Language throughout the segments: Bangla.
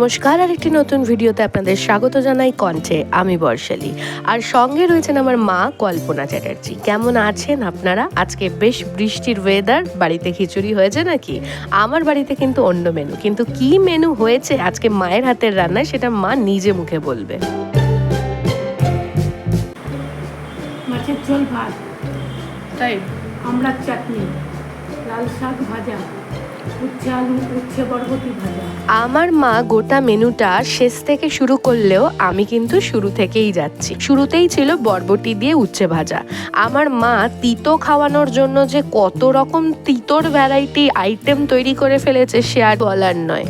নমস্কার আর একটি নতুন ভিডিওতে আপনাদের স্বাগত জানাই কণ্ঠে আমি বর্ষালী। আর সঙ্গে রয়েছেন আমার মা কল্পনা চ্যাটার্জি। কেমন আছেন আপনারা? আজকে বেশ বৃষ্টির ওয়েদার বাড়িতে খিচুড়ি হয়েছে নাকি? আমার বাড়িতে কিন্তু অন্য মেনু কিন্তু কি মেনু হয়েছে আজকে মায়ের হাতের রান্নায় সেটা মা নিজে মুখে বলবে। মাছের ঝোল ভাত। তাই? আমড়ার চাটনি। লাল শাক ভাজা। আমার মা গোটা মেনুটা শেষ থেকে শুরু করলেও আমি কিন্তু শুরু থেকেই যাচ্ছি। শুরুতেই ছিল বরবটি দিয়ে উচ্ছে ভাজা। আমার মা তিতো খাওয়ানোর জন্য যে কত রকম তিতোর ভ্যারাইটি আইটেম তৈরি করে ফেলেছে সে আর বলার নয়।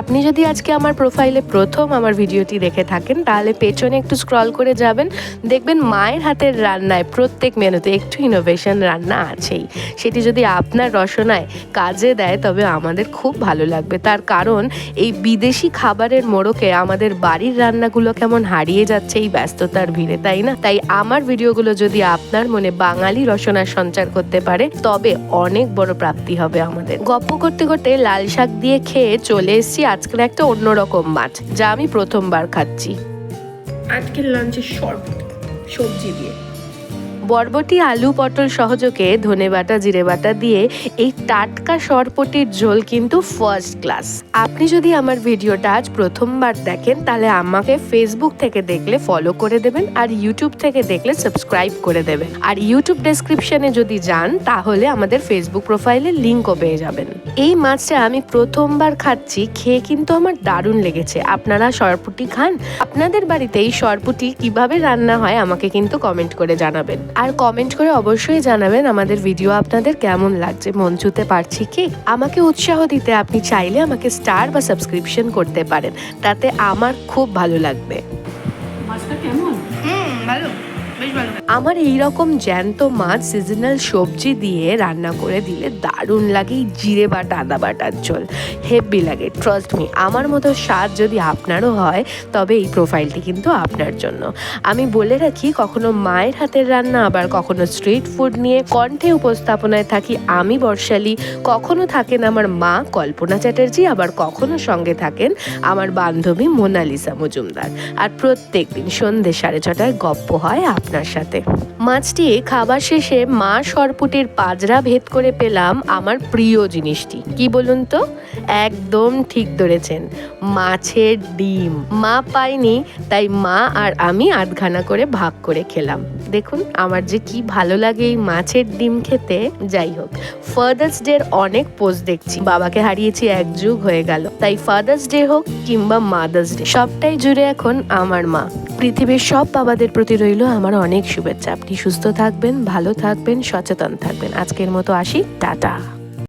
আপনি যদি আজকে আমার প্রোফাইলে প্রথম আমার ভিডিওটি দেখে থাকেন, তাহলে পেছনে একটু স্ক্রল করে যাবেন। দেখবেন মায়ের হাতের রান্নায় প্রত্যেক মেনুতে একটু ইনোভেশন রান্না আছেই। সেটি যদি আপনার রসনায় কাজে দেয়, তবে আমাদের খুব ভালো লাগবে। তার কারণ, এই বিদেশি খাবারের মোড়কে আমাদের বাড়ির রান্নাগুলো কেমন হারিয়ে যাচ্ছে এই ব্যস্ততার ভিড়ে, তাই না? তাই আমার ভিডিওগুলো যদি আপনার মনে বাঙালি রসনার সঞ্চার করতে পারে, তবে অনেক বড় প্রাপ্তি হবে আমাদের। গপ্প করতে করতে লাল শাক দিয়ে খেয়ে চলে এসেছি আজকের একটা অন্যরকম মাছ যা আমি প্রথমবার খাচ্ছি। আজকের লাঞ্চের শরবত সবজি দিয়ে। বরবটি আলু পটল সহযোগে ধনে বাটা, জিরে বাটা দিয়ে এই টাটকা সরপটির ঝোল কিন্তু ফার্স্ট ক্লাস আপনি যদি আমার ভিডিওটা আজ প্রথমবার দেখেন, তাহলে আমাকে ফেসবুক থেকে দেখলে ফলো করে দেবেন আর ইউটিউব থেকে দেখলে সাবস্ক্রাইব করে দেবেন। আর ইউটিউব ডেসক্রিপশনে যদি যান, তাহলে আমাদের ফেসবুক প্রোফাইলে লিঙ্কও পেয়ে যাবেন। এই মাছটা আমি প্রথমবার খাচ্ছি, খেয়ে কিন্তু আমার দারুণ লেগেছে। আপনারা সরপুটি খান? আপনাদের বাড়িতে এই সরপুটি কীভাবে রান্না হয়, আমাকে কিন্তু কমেন্ট করে জানাবেন। আর কমেন্ট করে অবশ্যই জানাবেন আমাদের ভিডিও আপনাদের কেমন লাগছে মন ছুতে পারছি কি? আমাকে উৎসাহ দিতে আপনি চাইলে আমাকে স্টার বা সাবস্ক্রিপশন করতে পারেন তাতে আমার খুব ভালো লাগবে। মাছটা কেমন? আমার এই রকম জ্যান্ত মাছ সিজনাল সবজি দিয়ে রান্না করে দিলে দারুণ লাগে জিরে বাটা, আদা বাটার ঝোল। হেভি লাগে ট্রাস্ট মি আমার মতো স্বাদ যদি আপনারও হয়, তবে এই প্রোফাইলটি কিন্তু আপনার জন্য। আমি বলে রাখি, কখনো মায়ের হাতের রান্না, আবার কখনো স্ট্রিট ফুড নিয়ে কণ্ঠে উপস্থাপনায় থাকি আমি, বর্ষালী। কখনো থাকেন আমার মা, কল্পনা চ্যাটার্জি, আবার কখনো সঙ্গে থাকেন আমার বান্ধবী মোনালিসা মজুমদার। আর প্রত্যেক দিন সন্ধে সাড়ে ছটায় গপ্প হয় আপনার সাথে। মাছটি খাবার শেষে মা সরপুটির পাজরা ভেদ করে পেলাম আমার প্রিয় জিনিসটি। কি বলুন তো? একদম ঠিক ধরেছেন, মাছের ডিম। মা পাইনি তাই মা আর আমি আধখানা করে ভাগ করে খেলাম। দেখুন, আমার যে কি ভালো লাগে এই মাছের ডিম খেতে। যাই হোক ফাদার্স ডের অনেক পোস্ট দেখছি। বাবাকে হারিয়েছি এক যুগ হয়ে গেল। তাই ফাদার্স ডে হোক কিংবা মাদার্স ডে সবটাই জুড়ে এখন আমার মা। পৃথিবীর সব বাবাদের প্রতি রইল আমার অনেক শুভেচ্ছা। আপনি সুস্থ থাকবেন, ভালো থাকবেন, সচেতন থাকবেন। আজকের মতো আসি, টাটা।